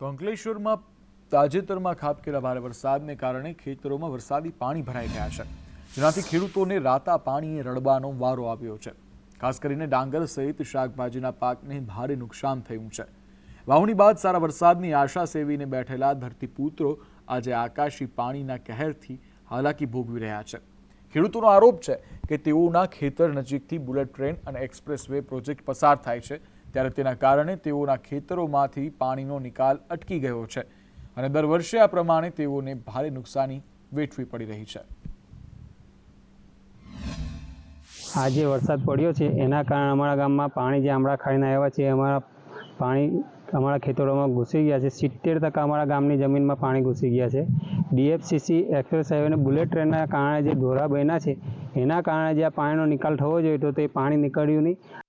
તો અંકલેશ્વરમાં તાજેતરમાં ખાબકેલા ભારે વરસાદને કારણે ખેતરોમાં વરસાદી પાણી ભરાઈ ગયા છે. જેનાથી ખેડૂતોને રાતા પાણીએ રડવાનો વારો આવ્યો છે. ખાસ કરીને ડાંગર સહિત શાકભાજીના પાકને ભારે નુકસાન થયું છે. વાવણી બાદ સારા વરસાદની આશા સેવીને બેઠેલા ધરતીપુત્રો આજે આકાશી પાણીના કહેરથી હાલાકી ભોગવી રહ્યા છે. ખેડૂતોનો આરોપ છે કે તેઓના ખેતર નજીકથી બુલેટ ટ્રેન અને એક્સપ્રેસ વે પ્રોજેક્ટ પસાર થાય છે. ત્યારે તેના કારણે તેઓના ખેતરોમાંથી પાણીનો નિકાલ અટકી ગયો છે અને દર વર્ષે આ પ્રમાણે તેઓને ભારે નુકસાની વેઠવી પડી રહી છે. આજે વરસાદ પડ્યો છે, એના કારણે અમારા ગામમાં પાણી જે આમળા ખાડીને આવ્યા છે, અમારા પાણી અમારા ખેતરોમાં ઘૂસી ગયા છે. સિત્તેર ટકા અમારા ગામની જમીનમાં પાણી ઘૂસી ગયા છે. ડીએફસીસી એક્સપ્રેસ હાઈવે અને બુલેટ ટ્રેનના કારણે જે ઢોરા બન્યા છે, એના કારણે જે આ પાણીનો નિકાલ થવો જોઈએ તો તે પાણી નીકળ્યું નહીં.